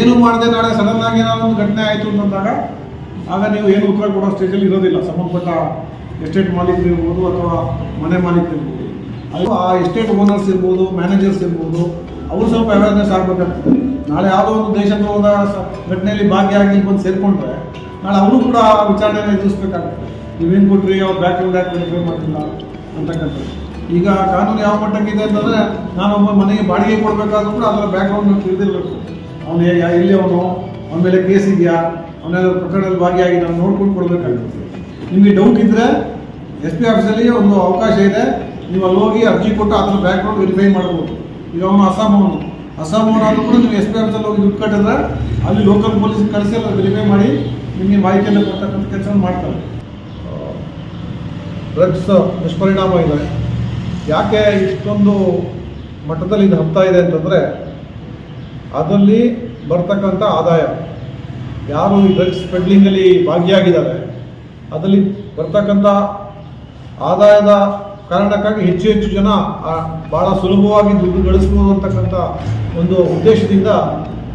ಏನು ಮಾಡದೆ ನಾಳೆ ಸಡನ್ ಆಗಿ ಏನಾದ್ರು ಒಂದು ಘಟನೆ ಆಯಿತು ಅಂತಂದಾಗ ಆಗ ನೀವು ಏನು ಉತ್ತರ ಕೊಡೋ ಸ್ಟೇಜಲ್ಲಿ ಇರೋದಿಲ್ಲ. ಸಂಬಂಧಪಟ್ಟ ಎಸ್ಟೇಟ್ ಮಾಲೀಕರು ಇರ್ಬೋದು ಅಥವಾ ಮನೆ ಮಾಲೀಕರು ಇರ್ಬೋದು. ಅದು ಆ ಎಸ್ಟೇಟ್ ಓನರ್ಸ್ ಇರ್ಬೋದು ಮ್ಯಾನೇಜರ್ಸ್ ಇರ್ಬೋದು, ಅವರು ಸ್ವಲ್ಪ ಅವೇರ್ನೆಸ್ ಆಗಬೇಕಾಗ್ತದೆ. ನಾಳೆ ಯಾವುದೋ ಒಂದು ದೇಶದ್ರೋಹದ ಘಟನೆಯಲ್ಲಿ ಭಾಗಿಯಾಗಿ ಬಂದು ಸೇರಿಕೊಂಡ್ರೆ, ನಾಳೆ ಅವರು ಕೂಡ ವಿಚಾರಣೆಯನ್ನು ಎದುರಿಸ್ಬೇಕಾಗ್ತದೆ. ನೀವೇನು ಕೊಟ್ರಿ, ಅವ್ರು ಬ್ಯಾಕ್ಗ್ರೌಂಡ್ ಯಾಕೆ ವೆರಿಫೈ ಮಾಡಿಲ್ಲ ಅಂತಕ್ಕಂಥದ್ದು. ಈಗ ಕಾನೂನು ಯಾವ ಮಟ್ಟಕ್ಕಿದೆ ಅಂತಂದರೆ, ನಾನೊಬ್ಬ ಮನೆಗೆ ಬಾಡಿಗೆ ಕೊಡಬೇಕಾದ್ರೂ ಕೂಡ ಅದರ ಬ್ಯಾಕ್ಗ್ರೌಂಡ್ ತಿಳಿದಿರಬೇಕು. ಅವನು ಇಲ್ಲಿ ಅವನು, ಅವನ ಮೇಲೆ ಕೇಸ್ ಇದೆಯಾ? ಅವನ ಪ್ರಕರಣದಲ್ಲಿ ಭಾಗಿಯಾಗಿ ನಾವು ನೋಡ್ಕೊಂಡು ಕೊಡಬೇಕಾಗುತ್ತೆ ನಿಮಗೆ ಡೌಟ್ ಇದ್ದರೆ ಎಸ್ ಪಿ ಆಫೀಸಲ್ಲಿ ಒಂದು ಅವಕಾಶ ಇದೆ. ನೀವು ಅಲ್ಲಿ ಹೋಗಿ ಅರ್ಜಿ ಕೊಟ್ಟು ಅದರ ಬ್ಯಾಕ್ಗ್ರೌಂಡ್ ವೆರಿಫೈ ಮಾಡ್ಬೋದು. ಈಗ ಅವನು ಅಸ್ಸಾಂ ಅವನು. ಅಸ್ಸಾಂ ಅವನಾದ್ರೂ ಕೂಡ ನೀವು ಎಸ್ ಪಿ ಆಫೀಸಲ್ಲಿ ಹೋಗಿ ದುಡ್ಡು ಕಟ್ಟಿದ್ರೆ ಅಲ್ಲಿ ಲೋಕಲ್ ಪೊಲೀಸ್ ಕಳಿಸಿ ಅಲ್ಲಿ ವೆರಿಫೈ ಮಾಡಿ ನಿಮಗೆ ಮಾಹಿತಿಯನ್ನು ಕೊಡ್ತಕ್ಕಂಥ ಕೆಲಸ ಮಾಡ್ತಾರೆ. ಡ್ರಗ್ಸ್ ದುಷ್ಪರಿಣಾಮ ಇದೆ. ಯಾಕೆ ಇಷ್ಟೊಂದು ಮಟ್ಟದಲ್ಲಿ ಇದು ಹಬ್ತಾ ಇದೆ ಅಂತಂದರೆ ಅದರಲ್ಲಿ ಬರ್ತಕ್ಕಂಥ ಆದಾಯ. ಯಾರು ಈ ಡ್ರಗ್ಸ್ ಪೆಡ್ಲಿಂಗಲ್ಲಿ ಭಾಗಿಯಾಗಿದ್ದಾರೆ, ಅದರಲ್ಲಿ ಬರ್ತಕ್ಕಂಥ ಆದಾಯದ ಕಾರಣಕ್ಕಾಗಿ ಹೆಚ್ಚು ಹೆಚ್ಚು ಜನ ಭಾಳ ಸುಲಭವಾಗಿ ದುಡ್ಡು ಗಳಿಸ್ಬೋದು ಅಂತಕ್ಕಂಥ ಒಂದು ಉದ್ದೇಶದಿಂದ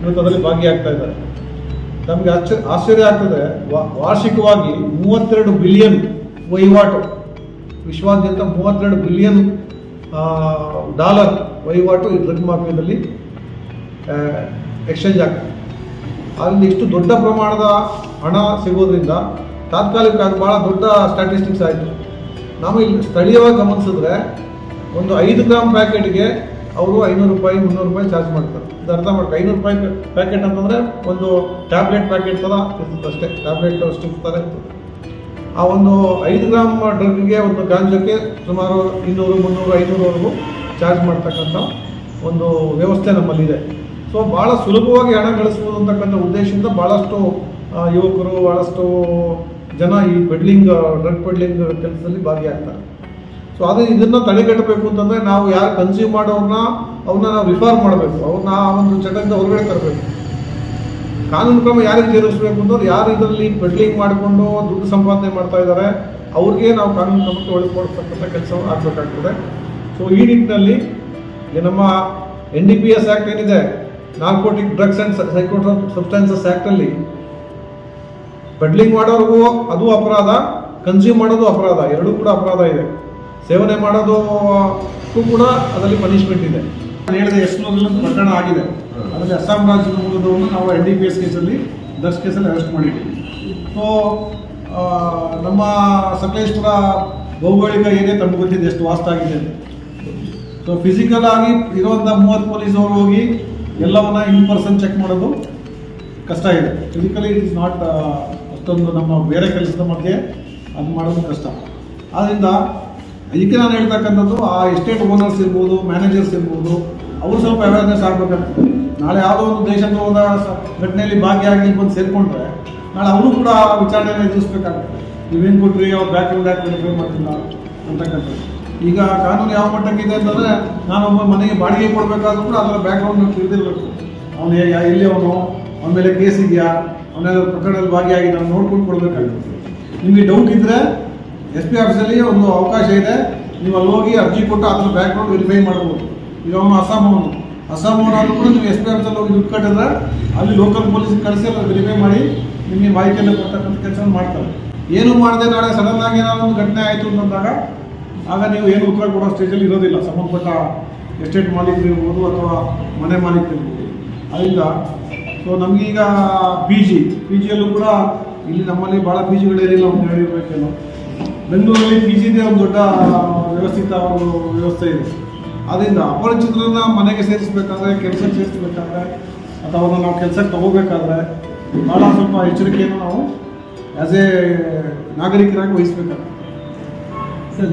ಇವತ್ತು ಅದರಲ್ಲಿ ಭಾಗಿಯಾಗ್ತಾ ಇದ್ದಾರೆ. ನಮಗೆ ಆಶ್ಚರ್ಯ ಆಶ್ಚರ್ಯ ಆಗ್ತದೆ ವಾರ್ಷಿಕವಾಗಿ ಮೂವತ್ತೆರಡು ಬಿಲಿಯನ್ ವಹಿವಾಟು, ವಿಶ್ವಾದ್ಯಂತ ಮೂವತ್ತೆರಡು ಬಿಲಿಯನ್ ಡಾಲರ್ ವಹಿವಾಟು ಈ ಡ್ರಗ್ ಮಾಫಿಯಾದಲ್ಲಿ ಎಕ್ಸ್ಚೇಂಜ್ ಆಗ್ತದೆ ಅದರಿಂದ ಇಷ್ಟು ದೊಡ್ಡ ಪ್ರಮಾಣದ ಹಣ ಸಿಗೋದ್ರಿಂದ ತಾತ್ಕಾಲಿಕ ಅದು ಭಾಳ ದೊಡ್ಡ ಸ್ಟ್ಯಾಟಿಸ್ಟಿಕ್ಸ್ ಆಯಿತು. ನಾವು ಇಲ್ಲಿ ಸ್ಥಳೀಯವಾಗಿ ಗಮನಿಸಿದ್ರೆ ಒಂದು ಐದು ಗ್ರಾಮ್ ಪ್ಯಾಕೆಟ್ಗೆ ಅವರು ಐನೂರು ರೂಪಾಯಿ, ಮುನ್ನೂರು ರೂಪಾಯಿ ಚಾರ್ಜ್ ಮಾಡ್ತಾರೆ. ಇದು ಅರ್ಥ ಮಾಡ್ಕೊ ಐನೂರು ರೂಪಾಯಿ ಪ್ಯಾಕೆಟ್ ಅಂತಂದರೆ ಒಂದು ಟ್ಯಾಬ್ಲೆಟ್ ಪ್ಯಾಕೆಟ್ ಥರ ಇರ್ತದೆ ಅಷ್ಟೇ. ಟ್ಯಾಬ್ಲೆಟ್ ಸ್ಟಿಕ್ ಥರ ಇರ್ತದೆ. ಆ ಒಂದು ಐದು ಗ್ರಾಮ್ ಡ್ರಗ್ಗೆ ಒಂದು ಗಾಂಜಕ್ಕೆ ಸುಮಾರು ಇನ್ನೂರು, ಮುನ್ನೂರು ಐನೂರವರೆಗೂ ಚಾರ್ಜ್ ಮಾಡ್ತಕ್ಕಂಥ ಒಂದು ವ್ಯವಸ್ಥೆ ನಮ್ಮಲ್ಲಿದೆ. ಸೊ ಭಾಳ ಸುಲಭವಾಗಿ ಹಣ ಗಳಿಸ್ಬೋದು ಅಂತಕ್ಕಂಥ ಉದ್ದೇಶದಿಂದ ಭಾಳಷ್ಟು ಯುವಕರು ಭಾಳಷ್ಟು ಜನ ಈ ಪೆಡ್ಲಿಂಗ್ ಡ್ರಗ್ ಪೆಡ್ಲಿಂಗ್ ಕೆಲಸದಲ್ಲಿ ಭಾಗಿಯಾಗ್ತಾರೆ. ಸೊ ಅದು ಇದನ್ನು ತಡೆಗಟ್ಟಬೇಕು ಅಂತಂದರೆ ನಾವು ಯಾರು ಕನ್ಸ್ಯೂಮ್ ಮಾಡೋರನ್ನ ಅವ್ರನ್ನ ನಾವು ರಿಫಾರ್ಮ್ ಮಾಡಬೇಕು. ಅವ್ರನ್ನ ಆ ಒಂದು ಚಟದಿಂದ ಹೊರಗಡೆ ತರಬೇಕು. ಕಾನೂನು ಕ್ರಮ ಯಾರಿಗೆ ಜರುಗಿಸ್ಬೇಕು ಅಂದ್ರೆ ಯಾರು ಇದರಲ್ಲಿ ಪೆಡ್ಲಿಂಗ್ ಮಾಡಿಕೊಂಡು ದುಡ್ಡು ಸಂಪಾದನೆ ಮಾಡ್ತಾ ಇದ್ದಾರೆ, ಅವ್ರಿಗೆ ನಾವು ಕಾನೂನು ಕ್ರಮಕ್ಕೆ ಒಳಪಡಿಸ್ತಕ್ಕಂಥ ಕೆಲಸ ಆಗಬೇಕಾಗ್ತದೆ. ಸೊ ಈ ನಿಟ್ಟಿನಲ್ಲಿ ನಮ್ಮ N D P S act ಏನಿದೆ ನಾರ್ಕೋಟಿಕ್ ಡ್ರಗ್ಸ್ ಆ್ಯಂಡ್ ಸೈಕೋಟ್ರ ಸಬ್ಸ್ಟಾನ್ಸಸ್ ಆ್ಯಕ್ಟಲ್ಲಿ ಪೆಡ್ಲಿಂಗ್ ಮಾಡೋರ್ಗು ಅದು ಅಪರಾಧ ಕನ್ಸ್ಯೂಮ್ ಮಾಡೋದು ಅಪರಾಧ ಎರಡೂ ಕೂಡ ಅಪರಾಧ ಇದೆ. ಸೇವನೆ ಮಾಡೋದು ಕೂಡ ಅದರಲ್ಲಿ ಪನಿಷ್ಮೆಂಟ್ ಇದೆ. ನಾನು ಹೇಳಿದೆ ಎಷ್ಟು ಪ್ರಕರಣ ಆಗಿದೆ. ಅದರಲ್ಲಿ ಅಸ್ಸಾಂ ರಾಜ್ಯದ ಮೂಲದವನ್ನು ನಾವು ಎನ್ ಡಿ ಪಿ ಎಸ್ ಕೇಸಲ್ಲಿ ಡ್ರಗ್ಸ್ ಕೇಸಲ್ಲಿ ಅರೆಸ್ಟ್ ಮಾಡಿದ್ದೀವಿ. ಸೊ ನಮ್ಮ ಸಕಲೇಶ್ವರ ಭೌಗೋಳಿಕ ಏರಿಯಾ ತಮಗೆ ಗೊತ್ತಿದೆ ಎಷ್ಟು ವಾಸ್ತಾಗಿದೆ ಅಂತ. ಸೊ ಫಿಸಿಕಲ್ ಆಗಿ ಇರುವಂಥ ಮೂವತ್ತು ಪೊಲೀಸ್ ಅವರು ಹೋಗಿ ಎಲ್ಲವನ್ನ ಇನ್ ಪರ್ಸನ್ ಚೆಕ್ ಮಾಡೋದು ಕಷ್ಟ ಇದೆ. ಫಿಸಿಕಲಿ ಇಟ್ ಇಸ್ ನಾಟ್ ಅಷ್ಟೊಂದು ನಮ್ಮ ಬೇರೆ ಕೆಲಸದ ಮಧ್ಯೆ ಅದು ಮಾಡೋದು ಕಷ್ಟ. ಆದ್ದರಿಂದ ಇದಕ್ಕೆ ನಾನು ಹೇಳ್ತಕ್ಕಂಥದ್ದು, ಆ ಎಸ್ಟೇಟ್ ಓನರ್ಸ್ ಇರ್ಬೋದು ಮ್ಯಾನೇಜರ್ಸ್ ಇರ್ಬೋದು, ಅವರು ಸ್ವಲ್ಪ ಅವೇರ್ನೆಸ್ ಆಗಬೇಕಾಗ್ತದೆ. ನಾಳೆ ಯಾವುದೋ ಒಂದು ದೇಶದ್ರೋಹದ ಘಟನೆಯಲ್ಲಿ ಭಾಗಿಯಾಗಿ ಬಂದು ಸೇರಿಕೊಂಡ್ರೆ, ನಾಳೆ ಅವರು ಕೂಡ ವಿಚಾರಣೆಯನ್ನು ಎದುರಿಸ್ಬೇಕಾಗ್ತದೆ. ನೀವೇನು ಕೊಟ್ರಿ, ಅವ್ರು ಬ್ಯಾಕ್ಗ್ರೌಂಡ್ ಬ್ಯಾಕ್ ವೆರಿಫೈ ಮಾಡ್ತಿಲ್ಲ ಅಂತಕ್ಕಂಥದ್ದು. ಈಗ ಕಾನೂನು ಯಾವ ಮಟ್ಟಕ್ಕಿದೆ ಅಂತಂದರೆ ಒಬ್ಬ ಮನೆಗೆ ಬಾಡಿಗೆ ಕೊಡಬೇಕಾದ್ರೂ ಕೂಡ ಅದರ ಬ್ಯಾಕ್ಗ್ರೌಂಡ್ ತಿಳಿದಿರಬೇಕು. ಅವನು ಎಲ್ಲಿ ಅವನು ಅವನ ಮೇಲೆ ಕೇಸ್ ಇದೆಯಾ? ಅವನೇ ಪ್ರಕರಣದಲ್ಲಿ ಭಾಗಿಯಾಗಿ ನಾವು ನೋಡ್ಕೊಂಡು ಕೊಡಬೇಕಾಗುತ್ತೆ. ನಿಮಗೆ ಡೌಟ್ ಇದ್ದರೆ ಎಸ್ ಪಿ ಆಫೀಸಲ್ಲಿ ಒಂದು ಅವಕಾಶ ಇದೆ. ನೀವು ಅಲ್ಲಿ ಹೋಗಿ ಅರ್ಜಿ ಕೊಟ್ಟು ಅದರ ಬ್ಯಾಕ್ಗ್ರೌಂಡ್ ವೆರಿಫೈ ಮಾಡ್ಬೋದು. ಈಗ ಅವನು ಅಸ್ಸಾಂ ಅವನು. ಅಸ್ಸಾಂ ಅವನಾದ್ರೂ ಕೂಡ ನೀವು ಎಸ್ ಪಿ ಆಫೀಸಲ್ಲಿ ಹೋಗಿ ದುಡ್ಡು ಕಟ್ಟಿದ್ರೆ ಅಲ್ಲಿ ಲೋಕಲ್ ಪೊಲೀಸ್ ಕಳಿಸಿ ಅದನ್ನು ವೆರಿಫೈ ಮಾಡಿ ನಿಮಗೆ ಮಾಹಿತಿಯನ್ನು ಕೊಡ್ತಕ್ಕಂಥ ಕೆಲಸವನ್ನು ಮಾಡ್ತಾರೆ. ಏನು ಮಾಡಿದೆ ನಾಳೆ ಸಡನ್ನಾಗಿ ಏನಾದ್ರು ಒಂದು ಘಟನೆ ಆಯಿತು ಅಂತಂದಾಗ ಆಗ ನೀವು ಏನು ಉತ್ತರ ಕೊಡೋ ಸ್ಟೇಜಲ್ಲಿ ಇರೋದಿಲ್ಲ. ಸಂಬಂಧಪಟ್ಟ ಎಸ್ಟೇಟ್ ಮಾಲೀಕರು ಇರ್ಬೋದು ಅಥವಾ ಮನೆ ಮಾಲೀಕರು ಇರ್ಬೋದು ಅದರಿಂದ ಸೊ ನಮಗೀಗ ಪಿ ಜಿ ಪಿ ಜಿಯಲ್ಲೂ ಕೂಡ ಇಲ್ಲಿ ನಮ್ಮಲ್ಲಿ ಭಾಳ ಪಿ ಜಿಗಳಿರಲಿಲ್ಲ ಅಂತ ಹೇಳಿರ್ಬೇಕೇನೋ. ಬೆಂಗಳೂರಲ್ಲಿ ಪಿ ಜಿದೇ ಒಂದು ದೊಡ್ಡ ವ್ಯವಸ್ಥಿತ ಒಂದು ವ್ಯವಸ್ಥೆ ಇದೆ. ಆದ್ದರಿಂದ ಅಪರಿಚಿತರನ್ನ ಮನೆಗೆ ಸೇರಿಸ್ಬೇಕಾದ್ರೆ, ಕೆಲಸಕ್ಕೆ ಸೇರಿಸ್ಬೇಕಾದ್ರೆ, ಅಥವಾ ಅವ್ರನ್ನ ನಾವು ಕೆಲಸಕ್ಕೆ ತಗೋಬೇಕಾದ್ರೆ ಭಾಳ ಸ್ವಲ್ಪ ಎಚ್ಚರಿಕೆಯನ್ನು ನಾವು ಆ್ಯಸ್ ಎ ನಾಗರಿಕರಾಗಿ ವಹಿಸ್ಬೇಕಾಗ್ತದೆ ಸರ್